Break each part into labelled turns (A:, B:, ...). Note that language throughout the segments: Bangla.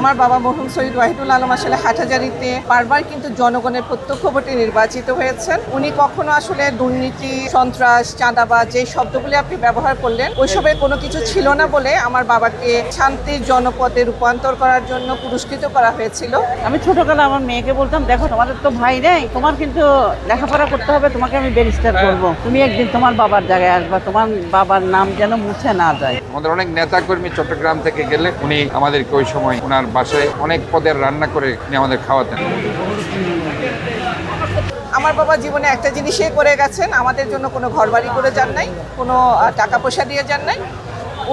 A: আমার বাবা মরহুম সৈয়দ ওয়াহিদুল আলম আসলে হাটহাজারিতে বারবার কিন্তু জনগণের প্রত্যক্ষ ভোটে নির্বাচিত হয়েছেন। উনি কখনো আসলে দুর্নীতি সন্ত্রাস চাঁদাবাজ যে শব্দগুলি আপনি ব্যবহার করলেন ওইসবের কোনো কিছু ছিল না বলে আমার বাবাকে শান্তির জনপদে রূপান্তর করার জন্য পুরস্কৃত করা হয়েছিল।
B: আমি ছোটবেলা আমার মেয়েকে বলতাম দেখো তোমাদের তো ভাই নেই তোমার কিন্তু লেখাপড়া করতে হবে তোমাকে আমি ব্যারিস্টার করব। তুমি একদিন তোমার বাবার জায়গায় আসবা তোমার বাবার নাম যেন মুছে না যায়।
C: আমাদের অনেক নেতা কর্মী চট্টগ্রাম থেকে গেলে উনি আমাদেরকে ওই সময় ওনার বাসায় অনেক পদের রান্না করে উনি আমাদের খাওয়াতেন।
A: আমার বাবা জীবনে একটা জিনিসই করে গেছেন, আমাদের জন্য কোনো ঘরবাড়ি করে যান নাই, কোনো টাকা পয়সা দিয়ে যান নাই।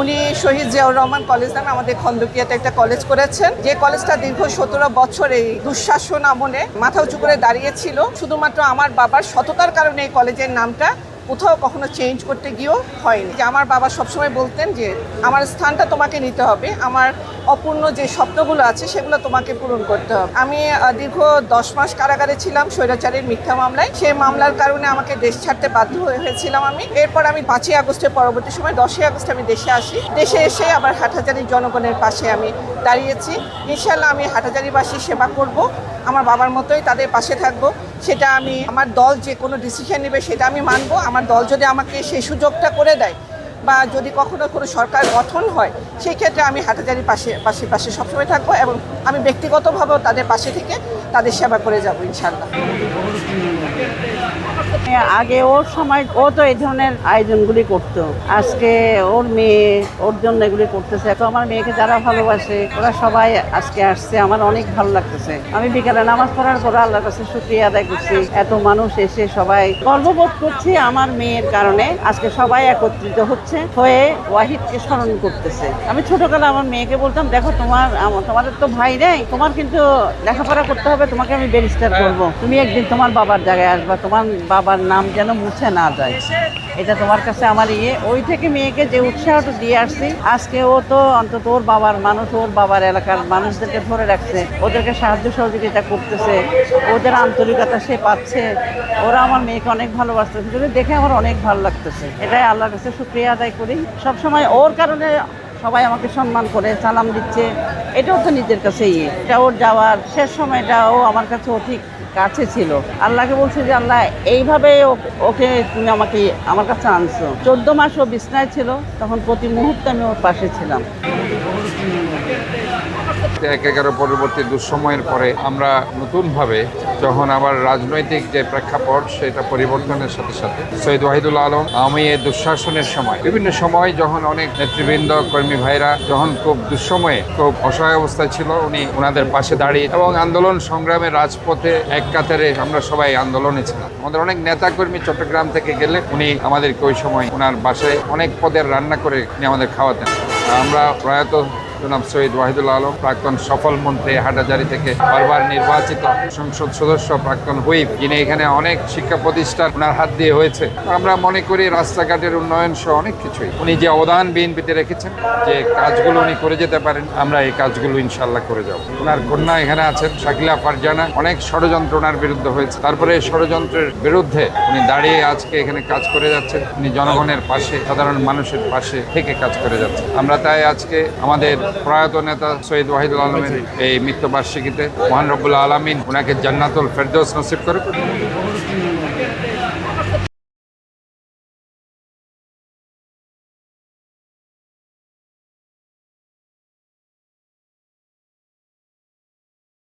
A: উনি শহীদ জিয়াউর রহমান কলেজ নামে আমাদের খন্দকিয়াতে একটা কলেজ করেছেন। যে কলেজটা দীর্ঘ সতেরো বছর এই দুঃশাসন আমলে মাথা উঁচু করে দাঁড়িয়েছিল। শুধুমাত্র আমার বাবার সততার কারণে এই কলেজের নামটা কোথাও কখনো চেঞ্জ করতে গিয়েও হয়নি। যে আমার বাবা সবসময় বলতেন যে, আমার স্থানটা তোমাকে নিতে হবে। আমার অপূর্ণ যে স্বপ্নগুলো আছে, সেগুলো তোমাকে পূরণ করতে হবে। আমি দীর্ঘ দশ মাস কারাগারে ছিলাম স্বৈরাচারের মিথ্যা মামলায়। সেই মামলার কারণে আমাকে দেশ ছাড়তে বাধ্য হয়ে হয়েছিলাম আমি। এরপর আমি পাঁচই আগস্টের পরবর্তী সময়, দশই আগস্ট আমি দেশে আসি। দেশে এসে আবার হাটহাজারির জনগণের পাশে আমি দাঁড়িয়েছি। ইনশাল্লাহ আমি হাটহাজারিবাসীর সেবা করব। আমার বাবার মতোই তাদের পাশে থাকব। সেটা আমি, আমার দল যে কোনো ডিসিশন নেবে সেটা আমি মানব। আমার দল যদি আমাকে সেই সুযোগটা করে দেয় বা যদি কখনো কোনো সরকার গঠন হয়, সেই ক্ষেত্রে আমি হাটাজারির পাশে পাশে পাশে সবসময় থাকব এবং আমি ব্যক্তিগতভাবেও তাদের পাশে থেকে তাদের সেবা করে যাব ইনশাল্লাহ
B: আগে ওর সময় ও তো এই ধরনের আয়োজনগুলি করতো। আজকে ওর মেয়ে, ওর জন্য এগুলি করতেছে। তো আমার মেয়েকে যারা ভালোবাসে, ওরা সবাই আজকে আসছে। আমার অনেক ভালো লাগতেছে। আমি বিকালে নামাজ পড়ার পর আল্লাহর কাছে শুক্রিয়া আদায় করছি। এত মানুষ এসে সবাই গর্ববোধ করছি আমার মেয়ের কারণে। আজকে সবাই একত্রিত হচ্ছে, হয়ে ওয়াহিদকে স্মরণ করতেছে। আমি ছোটবেলা আমার মেয়েকে বলতাম, দেখো, তোমার তোমাদের তো ভাই নেই। তোমার কিন্তু লেখাপড়া করতে হবে। তোমাকে আমি ব্যারিস্টার করব। তুমি একদিন তোমার বাবার জায়গায় আসবা। তোমার বাবার নাম যেন মুছে না যায়। এটা তোমার কাছে আমার ইয়ে। ওই থেকে মেয়েকে যে উৎসাহটা দিয়ে আসছি, আজকে ও তো অন্তত ওর বাবার মানুষ, ওর বাবার এলাকার মানুষদেরকে ধরে রাখছে, ওদেরকে সাহায্য সহযোগিতা করতেছে, ওদের আন্তরিকতা সে পাচ্ছে। ওরা আমার মেয়েকে অনেক ভালোবাসতেছে যদি দেখে আমার অনেক ভালো লাগতেছে। এটাই আল্লাহর কাছে শুক্রিয়া আদায় করি। সবসময় ওর কারণে সবাই আমাকে সম্মান করে, সালাম দিচ্ছে। এটাও তো নিজের কাছে ইয়ে। এটা ওর যাওয়ার শেষ সময়টা ও আমার কাছে অধিক কাছে ছিল। আল্লাহকে বলছে যে, আল্লাহ, এইভাবে ওকে তুমি আমাকে, আমার কাছে আনছো। চোদ্দ মাস ও বিছনায় ছিল। তখন প্রতি মুহূর্তে আমি ওর পাশে ছিলাম।
C: এক এগারো পরবর্তী দুঃসময়ের পরে আমরা নতুনভাবে যখন আবার রাজনৈতিক যে প্রেক্ষাপট, সেটা পরিবর্তনের সাথে সাথে সৈয়দ ওয়াহিদুল আলম আমি এই দুঃশাসনের সময়, বিভিন্ন সময় যখন অনেক নেতৃবৃন্দ, কর্মী ভাইরা যখন খুব দুঃসময়ে, খুব অসহায় অবস্থায় ছিল, উনি ওনাদের পাশে দাঁড়িয়ে এবং আন্দোলন সংগ্রামের রাজপথে এক কাতারে আমরা সবাই আন্দোলনে ছিলাম। আমাদের অনেক নেতা কর্মী চট্টগ্রাম থেকে গেলে উনি আমাদেরকে ওই সময় ওনার বাসায় অনেক পদের রান্না করে উনি আমাদের খাওয়াতেন। আমরা প্রয়াত জনাব সৈয়দ ওয়াহিদুল আলম, প্রাক্তন সফল মন্ত্রী হাটাজারি থেকে বারবার নির্বাচিত সংসদ সদস্য, প্রাক্তন হুইপ, যিনি এখানে অনেক শিক্ষা প্রতিষ্ঠান ওনার হাত দিয়ে হয়েছে। আমরা মনে করি রাস্তাঘাটের উন্নয়ন সহ অনেক কিছুই। উনি যে অবদান বিএনপিতে রেখেছেন, যে কাজগুলো উনি করে যেতে পারেন, আমরা এই কাজগুলো ইনশাল্লাহ করে যাব। ওনার কন্যা এখানে আছেন, শাকিলা ফারজানা। অনেক ষড়যন্ত্র ওনার বিরুদ্ধে হয়েছে। তারপরে এই ষড়যন্ত্রের বিরুদ্ধে উনি দাঁড়িয়ে আজকে এখানে কাজ করে যাচ্ছেন। উনি জনগণের পাশে, সাধারণ মানুষের পাশে থেকে কাজ করে যাচ্ছেন। আমরা তাই আজকে আমাদের প্রয়াত নেতা সৈয়দ ওয়াহিদুল আলমের এই মৃত্যুবার্ষিকীতে মহান রব্বুল আলমিন ওনাকে জান্নাতুল ফেরদৌস নসিব করুক।